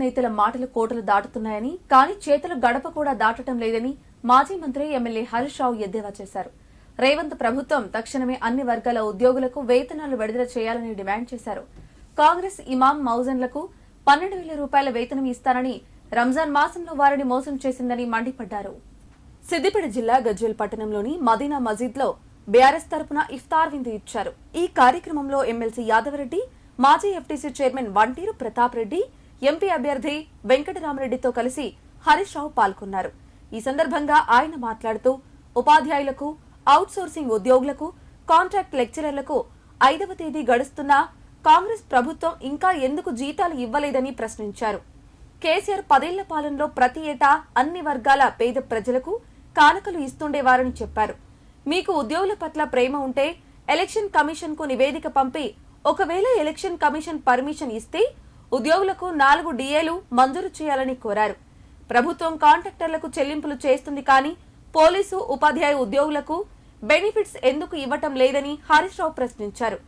స్నేహితుల మాటలు కోటలు దాటుతున్నాయని కానీ చేతులు గడప కూడా దాటడం లేదని మాజీ మంత్రి ఎమ్మెల్యే హరీష్ రావు ఎద్దేవా చేశారు. రేవంత్ ప్రభుత్వం తక్షణమే అన్ని వర్గాల ఉద్యోగులకు వేతనాలు విడుదల చేయాలని డిమాండ్ చేశారు. కాంగ్రెస్ ఇమాం మౌజన్లకు పన్నెండు వేల రూపాయల వేతనం ఇస్తానని రంజాన్ మాసంలో వారిని మోసం చేసిందని మండిపడ్డారు. సిద్దిపేట జిల్లా గజ్వేల్ పట్టణంలోని మదీనా మజీద్లో బీఆర్ఎస్ తరపున ఇఫ్తార్ విందు ఇచ్చారు. ఈ కార్యక్రమంలో ఎమ్మెల్సీ యాదవరెడ్డి మాజీ FTC chairman Vanteru Pratap Reddy MP అభ్యర్థి వెంకటరామరెడ్డితో కలిసి హరీష్ రావు పాల్గొన్నారు. ఈ సందర్భంగా ఆయన మాట్లాడుతూ ఉపాధ్యాయులకు అవుట్సోర్సింగ్ ఉద్యోగులకు కాంట్రాక్ట్ లెక్చరర్లకు ఐదవ తేదీ గడుస్తున్నా కాంగ్రెస్ ప్రభుత్వం ఇంకా ఎందుకు జీతాలు ఇవ్వలేదని ప్రశ్నించారు. కేసీఆర్ పదేళ్ళ పాలనలో ప్రతి ఏటా అన్ని వర్గాల పేద ప్రజలకు కానుకలు ఇస్తుండేవారని చెప్పారు. మీకు ఉద్యోగుల పట్ల ప్రేమ ఉంటే ఎలక్షన్ కమిషన్కు నివేదిక పంపి ఒకవేళ ఎలక్షన్ కమిషన్ పర్మిషన్ ఇస్తే ఉద్యోగులకు నాలుగు డిఏలు మంజూరు చేయాలని కోరారు. ప్రభుత్వం కాంట్రాక్టర్లకు చెల్లింపులు చేస్తుంది కానీ పోలీసు ఉపాధ్యాయ ఉద్యోగులకు బెనిఫిట్స్ ఎందుకు ఇవ్వటం లేదని హరీష్ రావు ప్రశ్నించారు.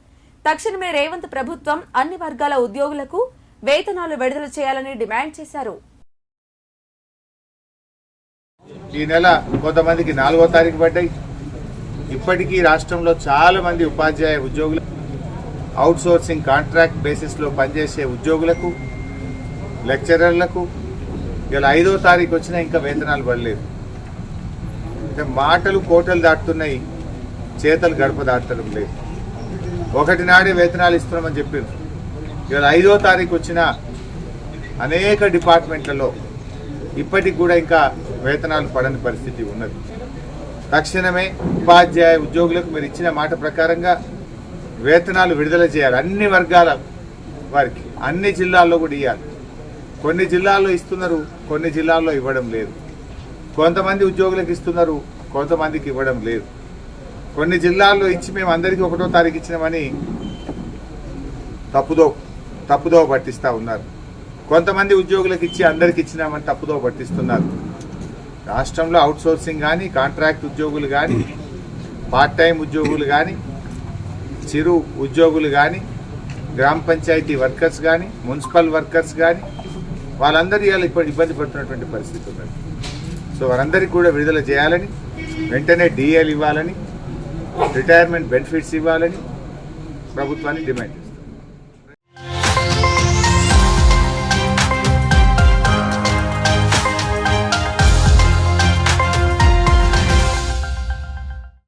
తక్షణమే రేవంత్ ప్రభుత్వం అన్ని వర్గాల ఉద్యోగులకు వేతనాలు విడుదల చేయాలని డిమాండ్ చేశారు. ఈ నెల కొంతమందికి నాలుగో తారీఖు పడ్డాయి. ఇప్పటికీ రాష్ట్రంలో చాలా మంది ఉపాధ్యాయ ఉద్యోగులు అవుట్సోర్సింగ్ కాంట్రాక్ట్ బేసిస్లో పనిచేసే ఉద్యోగులకు లెక్చరర్లకు ఇలా ఐదో తారీఖు వచ్చినా ఇంకా వేతనాలు పడలేదు. అంటే మాటలు కోటలు దాటుతున్నాయి చేతలు గడప దాటడం లేదు. ఒకటి నాడే వేతనాలు ఇస్తున్నామని చెప్పారు. ఇవాళ ఐదో తారీఖు వచ్చిన అనేక డిపార్ట్మెంట్లలో ఇప్పటికి కూడా ఇంకా వేతనాలు పడని పరిస్థితి ఉన్నది. తక్షణమే ఉపాధ్యాయ ఉద్యోగులకు మీరు ఇచ్చిన మాట ప్రకారంగా వేతనాలు విడుదల చేయాలి. అన్ని వర్గాల వారికి. అన్ని జిల్లాల్లో కూడా ఇవ్వాలి కొన్ని జిల్లాల్లో ఇస్తున్నారు కొన్ని జిల్లాల్లో ఇవ్వడం లేదు. కొంతమంది ఉద్యోగులకు ఇస్తున్నారు కొంతమందికి ఇవ్వడం లేదు. కొన్ని జిల్లాల్లో ఇచ్చి మేము అందరికీ ఒకటో తారీఖు ఇచ్చినామని తప్పుదో తప్పుదో పట్టిస్తూ ఉన్నారు. కొంతమంది ఉద్యోగులకు ఇచ్చి అందరికి ఇచ్చినామని తప్పుదో పట్టిస్తున్నారు. రాష్ట్రంలో అవుట్సోర్సింగ్ కానీ కాంట్రాక్ట్ ఉద్యోగులు కానీ పార్ట్ టైం ఉద్యోగులు కానీ చిరు ఉద్యోగులు కానీ గ్రామ పంచాయతీ వర్కర్స్ కానీ మున్సిపల్ వర్కర్స్ కానీ వాళ్ళందరూ ఇవాళ ఇప్పుడు ఇబ్బంది పడుతున్నటువంటి పరిస్థితి ఉన్నది. సో వారందరికీ కూడా విడుదల చేయాలని వెంటనే డిఏలు ఇవ్వాలని రిటైర్మెంట్ బెనిఫిట్స్ ఇవ్వాలని ప్రభుత్వాన్ని డిమాండ్